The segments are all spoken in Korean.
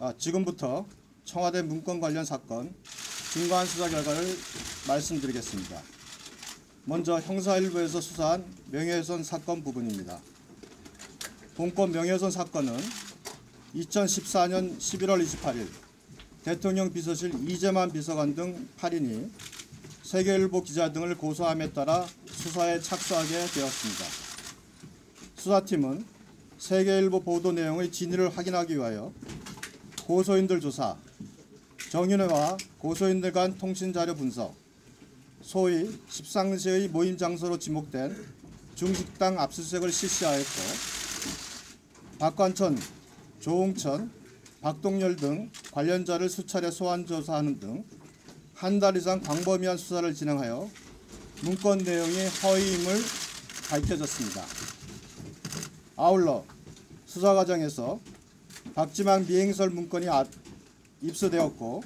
아, 지금부터 청와대 문건 관련 사건 중간 수사 결과를 말씀드리겠습니다. 먼저 형사일부에서 수사한 명예훼손 사건 부분입니다. 본건 명예훼손 사건은 2014년 11월 28일 대통령 비서실 이재만 비서관 등 8인이 세계일보 기자 등을 고소함에 따라 수사에 착수하게 되었습니다. 수사팀은 세계일보 보도 내용의 진위를 확인하기 위하여 고소인들 조사, 정윤회와 고소인들 간 통신 자료 분석, 소위 십상시의 모임 장소로 지목된 중식당 압수수색을 실시하였고 박관천, 조홍천, 박동열 등 관련자를 수차례 소환 조사하는 등 한 달 이상 광범위한 수사를 진행하여 문건 내용이 허위임을 밝혀졌습니다. 아울러 수사 과정에서 박지만 미행설 문건이 아- 입수되었고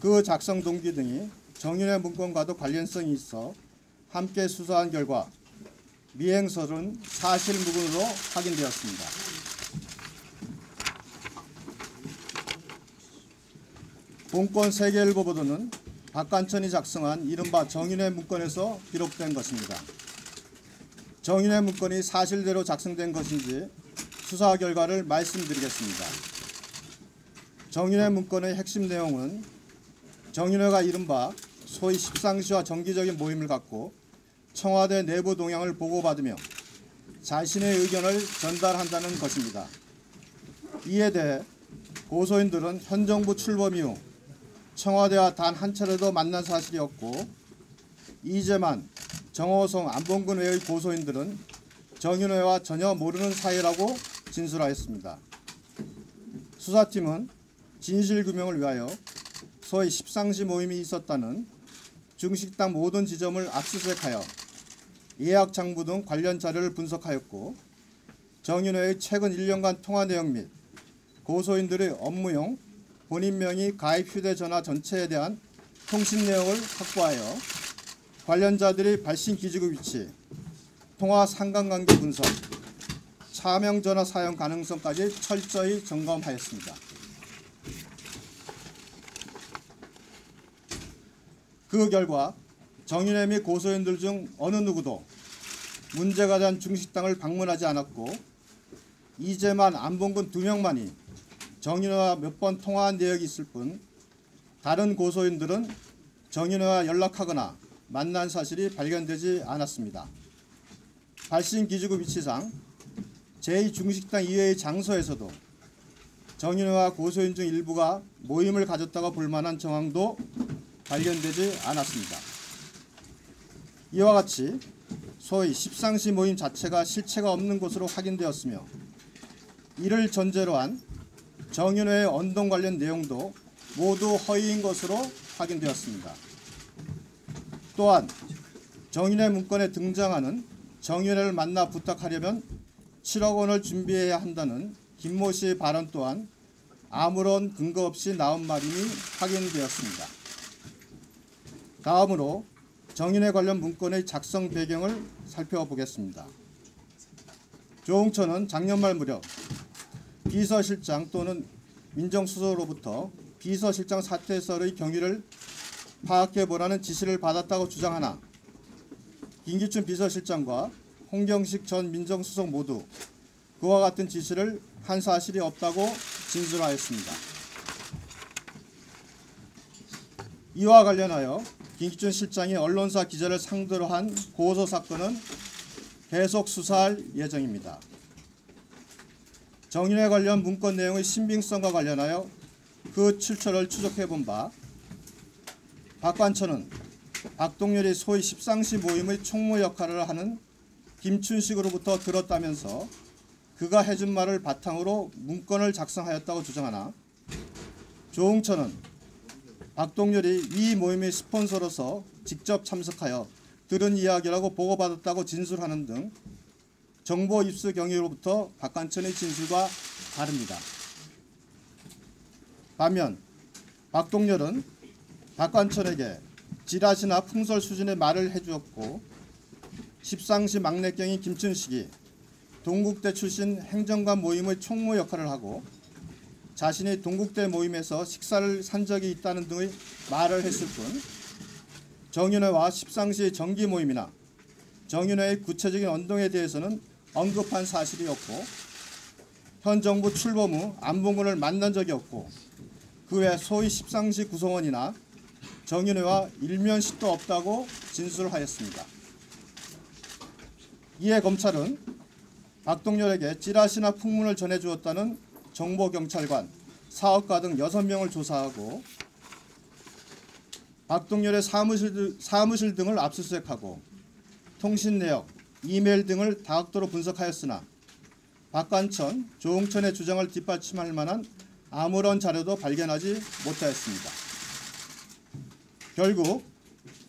그 작성 동기 등이 정윤의 문건과도 관련성이 있어 함께 수사한 결과 미행설은 사실 무근으로 확인되었습니다. 본건 세계일보 보도는 박관천이 작성한 이른바 정윤의 문건에서 기록된 것입니다. 정윤의 문건이 사실대로 작성된 것인지 수사 결과를 말씀드리겠습니다. 정윤의 문건의 핵심 내용은 정윤회가 이른바 소위 십상시와 정기적인 모임을 갖고 청와대 내부 동향을 보고받으며 자신의 의견을 전달한다는 것입니다. 이에 대해 고소인들은 현 정부 출범 이후 청와대와 단 한 차례도 만난 사실이 없고 이재만, 정호성, 안봉근 외의 고소인들은 정윤회와 전혀 모르는 사이라고 진술하였습니다. 수사팀은 진실규명을 위하여 소위 십상시 모임이 있었다는 중식당 모든 지점을 압수수색하여 예약 장부 등 관련 자료를 분석하였고 정윤회의 최근 1년간 통화 내용 및 고소인들의 업무용 본인 명의 가입 휴대전화 전체에 대한 통신 내용을 확보하여 관련자들의 발신 기지국 위치, 통화 상관관계 분석, 차명 전화 사용 가능성까지 철저히 점검하였습니다. 그 결과 정윤회 및 고소인들 중 어느 누구도 문제가 된 중식당을 방문하지 않았고 이재만, 안봉근 두 명만이 정윤회와 몇 번 통화한 내역이 있을 뿐 다른 고소인들은 정윤회와 연락하거나 만난 사실이 발견되지 않았습니다. 발신 기지국 위치상 제2중식당 이외의 장소에서도 정윤회와 고소인 중 일부가 모임을 가졌다고 볼 만한 정황도 발견되지 않았습니다. 이와 같이 소위 십상시 모임 자체가 실체가 없는 것으로 확인되었으며 이를 전제로 한 정윤회의 언동 관련 내용도 모두 허위인 것으로 확인되었습니다. 또한 정윤회 문건에 등장하는 정윤회를 만나 부탁하려면 7억 원을 준비해야 한다는 김모 씨의 발언 또한 아무런 근거 없이 나온 말임이 확인되었습니다. 다음으로 정인회 관련 문건의 작성 배경을 살펴보겠습니다. 조홍천은 작년 말 무렵 비서실장 또는 민정수석으로부터 비서실장 사퇴설의 경위를 파악해 보라는 지시를 받았다고 주장하나 김기춘 비서실장과 홍경식 전 민정수석 모두 그와 같은 지시를 한 사실이 없다고 진술하였습니다. 이와 관련하여 김기춘 실장이 언론사 기자를 상대로 한 고소 사건은 계속 수사할 예정입니다. 정인회 관련 문건 내용의 신빙성과 관련하여 그 출처를 추적해 본 바 박관천은 박동열이 소위 십상시 모임의 총무 역할을 하는 김춘식으로부터 들었다면서 그가 해준 말을 바탕으로 문건을 작성하였다고 주장하나 조홍천은 박동열이 위 모임의 스폰서로서 직접 참석하여 들은 이야기라고 보고받았다고 진술하는 등 정보 입수 경위로부터 박관천의 진술과 다릅니다. 반면 박동열은 박관천에게 지라시나 풍설 수준의 말을 해주었고 십상시 막내경인 김춘식이 동국대 출신 행정관 모임의 총무 역할을 하고 자신이 동국대 모임에서 식사를 산 적이 있다는 등의 말을 했을 뿐 정윤회와 십상시 정기 모임이나 정윤회의 구체적인 언동에 대해서는 언급한 사실이 없고 현 정부 출범 후 안봉근을 만난 적이 없고 그 외 소위 십상시 구성원이나 정윤회와 일면식도 없다고 진술하였습니다. 이에 검찰은 박동렬에게 찌라시나 풍문을 전해주었다는 정보경찰관, 사업가 등 6명을 조사하고 박동렬의 사무실, 사무실 등을 압수수색하고 통신 내역, 이메일 등을 다각도로 분석하였으나 박관천, 조홍천의 주장을 뒷받침할 만한 아무런 자료도 발견하지 못하였습니다. 결국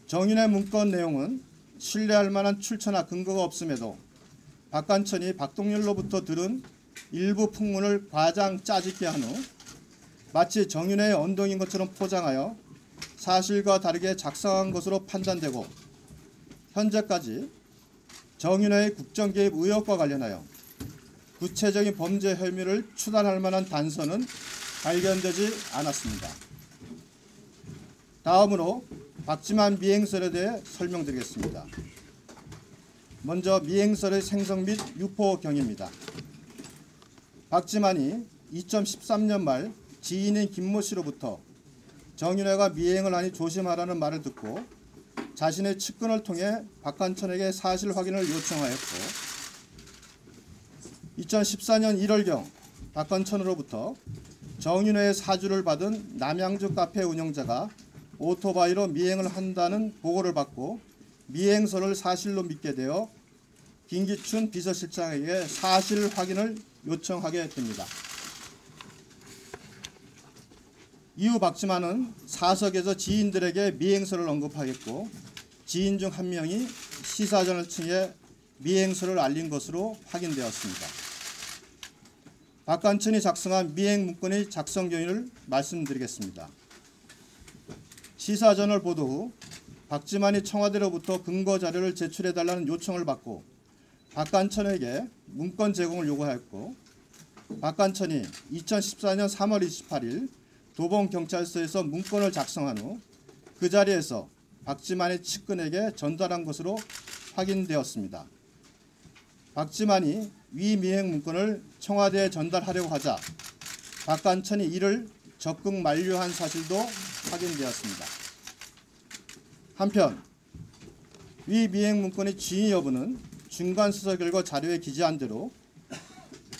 정윤의 문건 내용은 신뢰할 만한 출처나 근거가 없음에도 박관천이 박동렬로부터 들은 일부 풍문을 과장 짜집게 한 후 마치 정윤의 언동인 것처럼 포장하여 사실과 다르게 작성한 것으로 판단되고 현재까지 정윤의 국정 개입 의혹과 관련하여 구체적인 범죄 혐의를 추단할 만한 단서는 발견되지 않았습니다. 다음으로 박지만 미행설에 대해 설명드리겠습니다. 먼저 미행설의 생성 및 유포 경입니다. 박지만이 2013년 말 지인인 김모 씨로부터 정윤회가 미행을 하니 조심하라는 말을 듣고 자신의 측근을 통해 박한천에게 사실 확인을 요청하였고 2014년 1월경 박한천으로부터 정윤회의 사주를 받은 남양주 카페 운영자가 오토바이로 미행을 한다는 보고를 받고 미행설을 사실로 믿게 되어 김기춘 비서실장에게 사실 확인을 요청하게 됩니다. 이후 박지만은 사석에서 지인들에게 미행설을 언급하겠고 지인 중 한 명이 시사전을 통해 미행설을 알린 것으로 확인되었습니다. 박관천이 작성한 미행 문건의 작성 경위를 말씀드리겠습니다. 시사전을 보도 후 박지만이 청와대로부터 근거 자료를 제출해 달라는 요청을 받고 박관천에게 문건 제공을 요구하였고 박관천이 2014년 3월 28일 도봉 경찰서에서 문건을 작성한 후 그 자리에서 박지만의 측근에게 전달한 것으로 확인되었습니다. 박지만이 위 미행 문건을 청와대에 전달하려고 하자 박관천이 이를 적극 만류한 사실도 확인되었습니다. 한편 위 미행 문건의 진위 여부는 중간 수사 결과 자료에 기재한 대로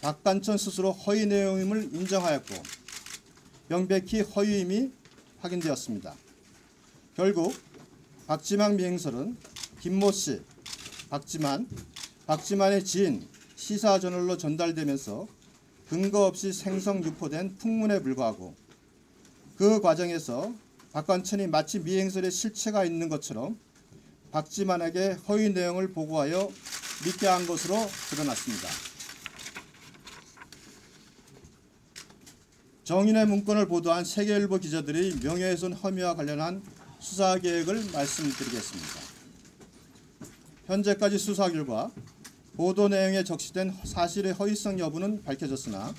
박관천 스스로 허위 내용임을 인정하였고 명백히 허위임이 확인되었습니다. 결국 박지만 미행설은 김모 씨, 박지만, 박지만의 지인 시사저널로 전달되면서 근거 없이 생성 유포된 풍문에 불과하고 그 과정에서 박관천이 마치 미행설에 실체가 있는 것처럼 박지만에게 허위 내용을 보고하여 믿게 한 것으로 드러났습니다. 정인의 문건을 보도한 세계일보 기자들의 명예훼손 혐의와 관련한 수사 계획을 말씀드리겠습니다. 현재까지 수사 결과 보도 내용에 적시된 사실의 허위성 여부는 밝혀졌으나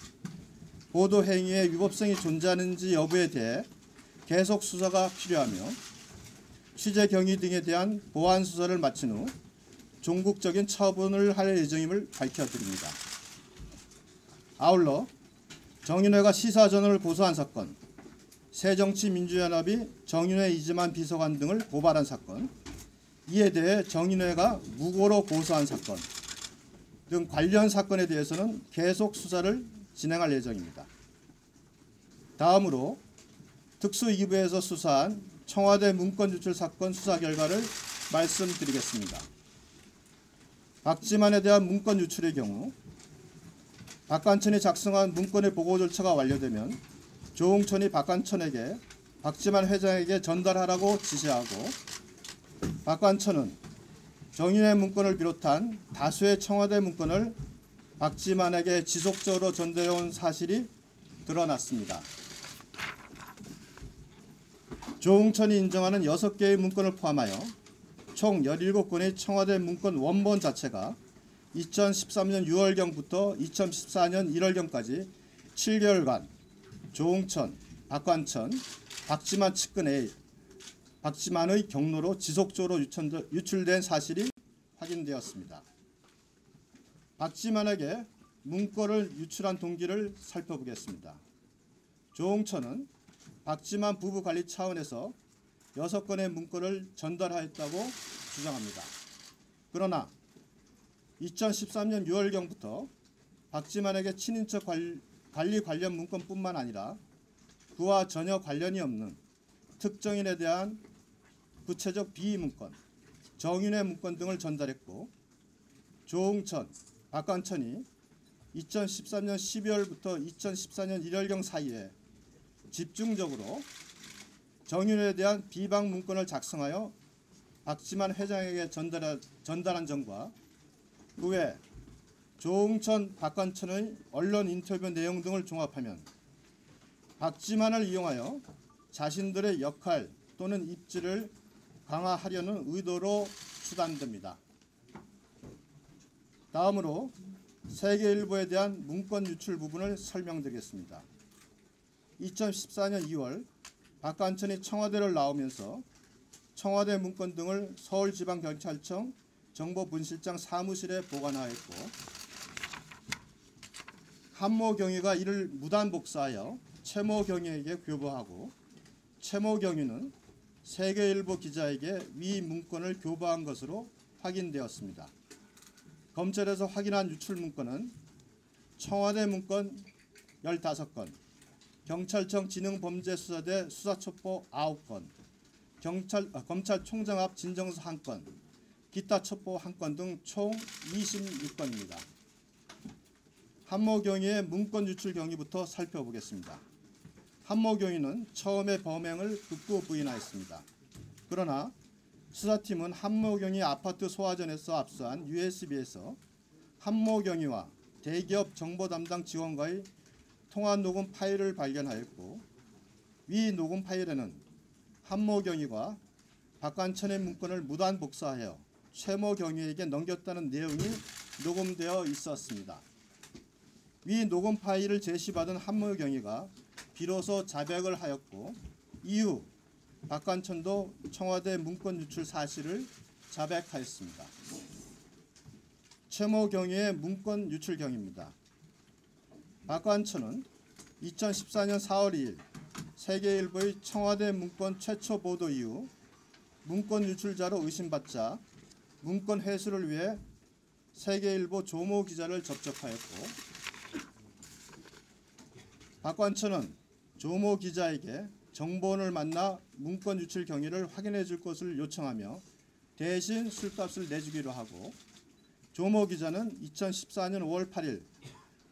보도 행위의 위법성이 존재하는지 여부에 대해 계속 수사가 필요하며 취재 경위 등에 대한 보완 수사를 마친 후 종국적인 처분을 할 예정임을 밝혀드립니다. 아울러 정윤회가 시사전을 고소한 사건, 새정치민주연합이 정윤회 이재만 비서관 등을 고발한 사건, 이에 대해 정윤회가 무고로 고소한 사건 등 관련 사건에 대해서는 계속 수사를 진행할 예정입니다. 다음으로 특수 2부에서 수사한 청와대 문건 유출 사건 수사 결과를 말씀드리겠습니다. 박지만에 대한 문건 유출의 경우 박관천이 작성한 문건의 보고 절차가 완료되면 조홍천이 박관천에게 박지만 회장에게 전달하라고 지시하고 박관천은 정윤의 문건을 비롯한 다수의 청와대 문건을 박지만에게 지속적으로 전달해온 사실이 드러났습니다. 조홍천이 인정하는 6개의 문건을 포함하여 총 17건의 청와대 문건 원본 자체가 2013년 6월경부터 2014년 1월경까지 7개월간 조홍천, 박관천, 박지만 측근의 박지만의 경로로 지속적으로 유출된 사실이 확인되었습니다. 박지만에게 문건을 유출한 동기를 살펴보겠습니다. 조홍천은 박지만 부부 관리 차원에서 여섯 건의 문건을 전달하였다고 주장합니다. 그러나 2013년 6월경부터 박지만에게 친인척 관- 관리 관련 문건뿐만 아니라 그와 전혀 관련이 없는 특정인에 대한 구체적 비위 문건, 정인의 문건 등을 전달했고 조홍천, 박관천이 2013년 12월부터 2014년 1월경 사이에 집중적으로 정윤에 대한 비방 문건을 작성하여 박지만 회장에게 전달하, 전달한 점과 그 외 조홍천, 박관천의 언론 인터뷰 내용 등을 종합하면 박지만을 이용하여 자신들의 역할 또는 입지를 강화하려는 의도로 추단됩니다. 다음으로 세계일보에 대한 문건 유출 부분을 설명드리겠습니다. 2014년 2월 박관천이 청와대를 나오면서 청와대 문건 등을 서울지방경찰청 정보분실장 사무실에 보관하였고 한모 경위가 이를 무단 복사하여 최모 경위에게 교부하고 최모 경위는 세계일보 기자에게 위 문건을 교부한 것으로 확인되었습니다. 검찰에서 확인한 유출 문건은 청와대 문건 15건, 경찰청 지능범죄수사대 수사첩보 9건, 경찰, 아, 검찰총장 앞 진정서 1건, 기타 첩보 1건 등 총 26건입니다. 한모 경위의 문건 유출 경위부터 살펴보겠습니다. 한모 경위는 처음에 범행을 극구 부인하였습니다. 그러나 수사팀은 한모경위 아파트 소화전에서 압수한 USB에서 한모경위와 대기업 정보 담당 직원과의 통화 녹음 파일을 발견하였고 위 녹음 파일에는 한모경위가 박관천의 문건을 무단 복사하여 최모경위에게 넘겼다는 내용이 녹음되어 있었습니다. 위 녹음 파일을 제시받은 한모경위가 비로소 자백을 하였고 이후 박관천도 청와대 문건 유출 사실을 자백하였습니다. 최모 경위의 문건 유출 경입니다. 박관천은 2014년 4월 2일 세계일보의 청와대 문건 최초 보도 이후 문건 유출자로 의심받자 문건 회수를 위해 세계일보 조모 기자를 접촉하였고 박관천은 조모 기자에게 정보원을 만나 문건 유출 경위를 확인해 줄 것을 요청하며 대신 술값을 내주기로 하고 조모 기자는 2014년 5월 8일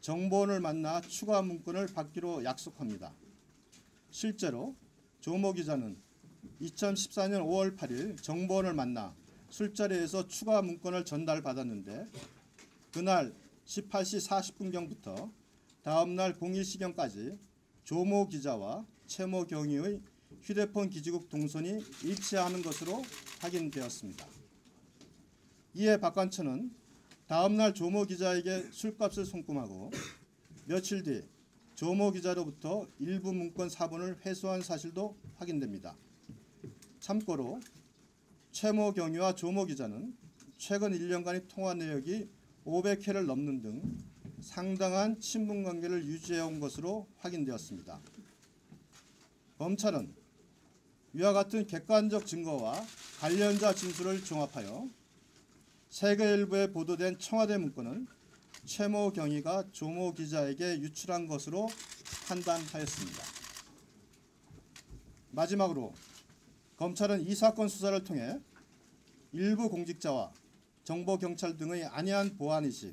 정보원을 만나 추가 문건을 받기로 약속합니다. 실제로 조모 기자는 2014년 5월 8일 정보원을 만나 술자리에서 추가 문건을 전달받았는데 그날 18시 40분경부터 다음날 02시경까지 조모 기자와 최모 경위의 휴대폰 기지국 동선이 일치하는 것으로 확인되었습니다. 이에 박관천은 다음날 조모 기자에게 술값을 송금하고 며칠 뒤 조모 기자로부터 일부 문건 사본을 회수한 사실도 확인됩니다. 참고로 최모 경위와 조모 기자는 최근 1년간의 통화 내역이 500회를 넘는 등 상당한 친분 관계를 유지해온 것으로 확인되었습니다. 검찰은 위와 같은 객관적 증거와 관련자 진술을 종합하여 세계일보에 보도된 청와대 문건은 최모 경위가 조모 기자에게 유출한 것으로 판단하였습니다. 마지막으로 검찰은 이 사건 수사를 통해 일부 공직자와 정보경찰 등의 안이한 보안의식,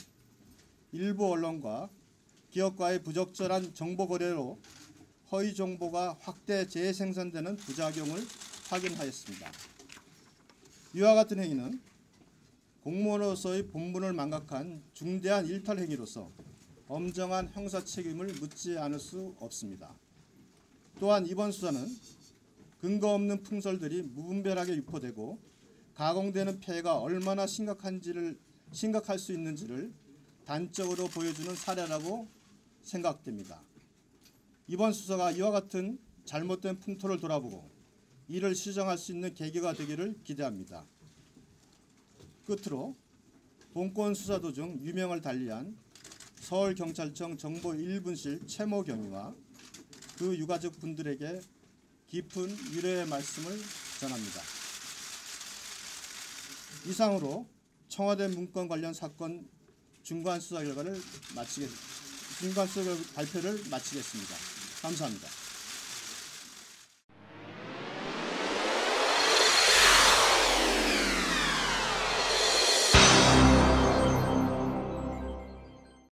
일부 언론과 기업과의 부적절한 정보 거래로 허위 정보가 확대 재생산되는 부작용을 확인하였습니다. 이와 같은 행위는 공무원으로서의 본분을 망각한 중대한 일탈 행위로서 엄정한 형사 책임을 묻지 않을 수 없습니다. 또한 이번 수사는 근거 없는 풍설들이 무분별하게 유포되고 가공되는 폐해가 얼마나 심각한지를 심각할 수 있는지를 단적으로 보여주는 사례라고 생각됩니다. 이번 수사가 이와 같은 잘못된 풍토를 돌아보고 이를 시정할 수 있는 계기가 되기를 기대합니다. 끝으로 본건 수사 도중 유명을 달리한 서울경찰청 정보 1분실 최모 경위와 그 유가족 분들에게 깊은 위로의 말씀을 전합니다. 이상으로 청와대 문건 관련 사건 중간 수사 결과를 마치겠 중간 수사 발표를 마치겠습니다. 감사합니다.